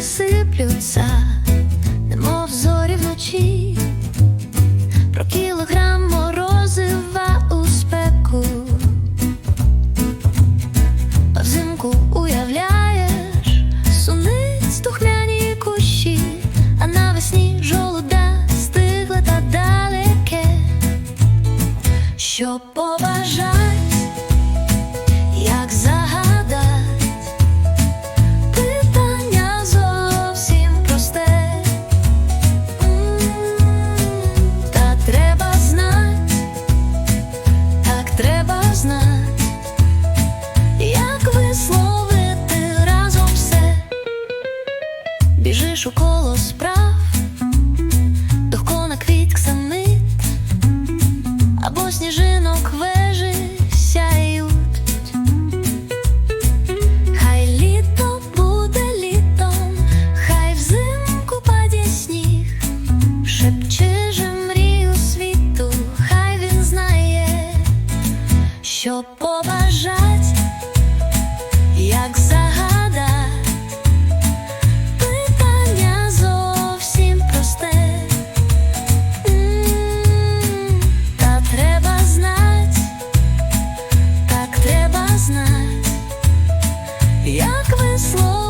сиплються, немов зорі вночі, про кілограм морозива у спеку. А взимку уявляєш, суниць тухмяні кущі, а навесні жолуда стигле та далеке. Що побажать, біжиш у коло справ, докона квітк самит, або сніжинок вежі сяють. Хай літо буде літом, хай взимку паде сніг, шепче же мрію світу, хай він знає, що побажать. як як весло.